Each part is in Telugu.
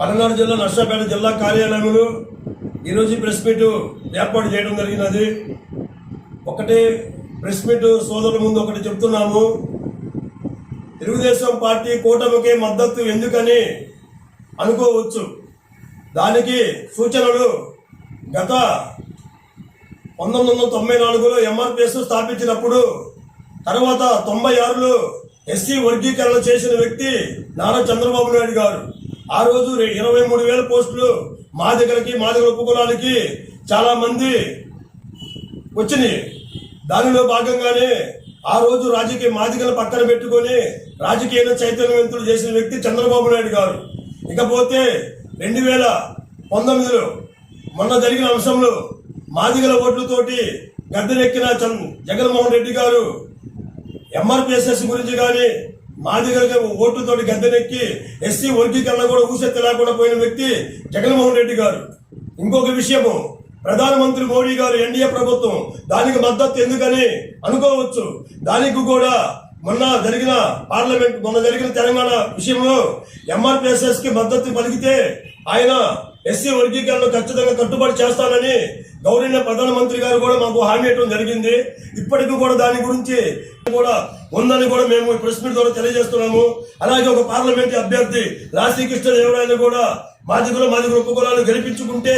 పల్నాడు జిల్లా నర్సాపేట జిల్లా కార్యాలయంలో ఈరోజు ప్రెస్ మీట్ ఏర్పాటు చేయడం జరిగినది. ఒకటే ప్రెస్ మీట్ సోదరుల ముందు ఒకటి చెప్తున్నాము. తెలుగుదేశం పార్టీ కూటమికి మద్దతు ఎందుకని అనుకోవచ్చు. దానికి సూచనలు గత పంతొమ్మిది వందల తొంభై నాలుగులో ఎంఆర్పిఎస్ స్థాపించినప్పుడు తర్వాత తొంభై ఆరులో ఎస్సీ వర్గీకరణ చేసిన వ్యక్తి నారా చంద్రబాబు నాయుడు గారు. ఆ రోజు ఇరవై మూడు వేల పోస్టులు మాదిగలకి మాదిగల ఉపకులాలకి చాలా మంది వచ్చినాయి. దానిలో భాగంగానే ఆ రోజు రాజకీయ మాదిగల పక్కన పెట్టుకొని రాజకీయ చైతన్యవంతులు చేసిన వ్యక్తి చంద్రబాబు నాయుడు గారు. ఇకపోతే రెండు వేల పంతొమ్మిదిలో మొన్న జరిగిన అంశంలో మాదిగల ఓట్లతోటి గద్దెనెక్కిన చంద్ జగన్మోహన్ రెడ్డి గారు ఎంఆర్పిఎస్ఎస్ గురించి కానీ మాదిగలకి ఓటుతోటి గద్దెనెక్కి ఎస్సీ వర్గీకరణ కూడా ఊసెత్తి లేకుండా పోయిన వ్యక్తి జగన్మోహన్ రెడ్డి గారు. ఇంకొక విషయము ప్రధానమంత్రి మోడీ గారు ఎన్డీఏ ప్రభుత్వం దానికి మద్దతు ఎందుకని అనుకోవచ్చు. దానికి కూడా మొన్న జరిగిన పార్లమెంట్ మొన్న జరిగిన తెలంగాణ విషయంలో ఎంఆర్పిఎస్ఎస్కి మద్దతు పలికితే ఆయన ఎస్సీ వర్గీకరణ ఖచ్చితంగా కట్టుబడి చేస్తానని గౌరవ ప్రధానమంత్రి గారు కూడా మాకు హామీ ఇవ్వడం జరిగింది. ఇప్పటికీ కూడా దాని గురించి కూడా ఉందని కూడా మేము ప్రెస్ మీట్ ద్వారా తెలియజేస్తున్నాము. అలాగే ఒక పార్లమెంట్ అభ్యర్థి లాసీ దేవరాయని కూడా మాదిగులు మాదిగులు ఉపకులాలు గెలిపించుకుంటే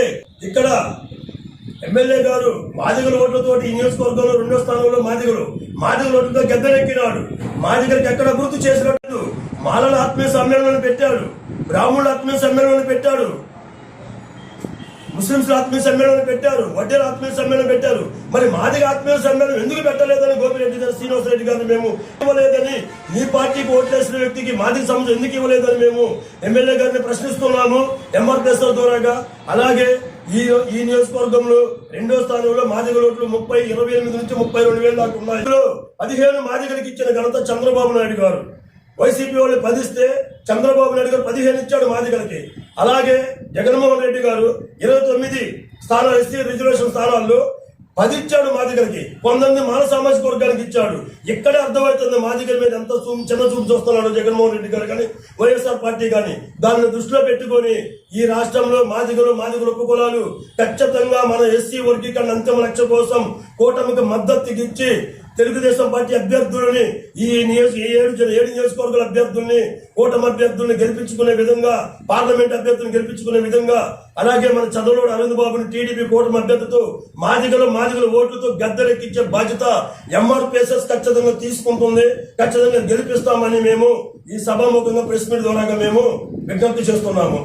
ఇక్కడ ఎమ్మెల్యే గారు మాదిగల ఓట్లతో ఈ నియోజకవర్గంలో రెండో స్థానంలో మాదిగలు. మాదిగల ఓట్లతో గద్దెనెక్కినాడు. మాదిగలకు ఎక్కడ గుర్తు చేసినట్టు మాలల ఆత్మీయ సమ్మేళనాన్ని పెట్టాడు. బ్రాహ్మణుల ఆత్మీయ సమ్మేళనాన్ని పెట్టాడు. ముస్లింస్ ఆత్మీయ సమ్మేళనం పెట్టారు. వడ్డీల ఆత్మీయ సమ్మేళనం పెట్టారు. మరి మాదిగ ఆత్మీయ సమ్మేళనం ఎందుకు పెట్టలేదు? గారు మేము ఇవ్వలేదని ఈ పార్టీకి ఓట్లేసిన వ్యక్తికి మాది సమస్య ఎందుకు ఇవ్వలేదని మేము ఎమ్మెల్యే గారిని ప్రశ్నిస్తున్నాము ఎంఆర్పిఎస్ ద్వారాగా. అలాగే ఈ ఈ నియోజకవర్గంలో రెండో స్థానంలో మాదిగల ఓట్లు ముప్పై ఇరవై ఎనిమిది నుంచి ముప్పై రెండు వేల దాకా ఉన్నాయి. పదిహేను మాదిగలకి ఇచ్చిన ఘనత చంద్రబాబు నాయుడు గారు. వైసీపీ వాళ్ళు పదిస్తే చంద్రబాబు నాయుడు గారు పదిహేను ఇచ్చాడు మాదిగలకి. అలాగే జగన్మోహన్ రెడ్డి గారు ఇరవై తొమ్మిది స్థానాలు ఎస్సీ రిజర్వేషన్ స్థానాల్లో పది ఇచ్చాడు మాదిగలకి. కొందరిని మాన సామాజిక వర్గానికి ఇచ్చాడు. ఎక్కడే అర్థమవుతుంది మాదిగల మీద ఎంత చూపు చిన్న చూపు చూస్తున్నాడు జగన్మోహన్ రెడ్డి గారు కానీ వైఎస్ఆర్ పార్టీ కానీ. దాన్ని దృష్టిలో పెట్టుకొని ఈ రాష్ట్రంలో మాదిగలు మాదిగల ఉపకులాలు ఖచ్చితంగా మన ఎస్సీ వర్గీకరణ అంతిమ లక్ష్యం కోసం కూటమికి మద్దతు ఇచ్చి తెలుగుదేశం పార్టీ అభ్యర్థులని ఈ నియోజక ఏడు ఏడు నియోజకవర్గాల అభ్యర్థుల్ని కూటమి అభ్యర్థుల్ని గెలిపించుకునే విధంగా పార్లమెంట్ అభ్యర్థులను గెలిపించుకునే విధంగా అలాగే మన చంద్రబాబు అరవింద్ బాబుని టీడీపీ కూటమి అభ్యర్థితో మాదిగలు మాదిగల ఓట్లతో గద్దెలెక్కించే బాధ్యత ఎంఆర్పిఎస్ఎస్ ఖచ్చితంగా తీసుకుంటుంది. ఖచ్చితంగా గెలిపిస్తామని మేము ఈ సభాముఖంగా ప్రెస్ మీట్ ద్వారా మేము విజ్ఞప్తి చేస్తున్నాము.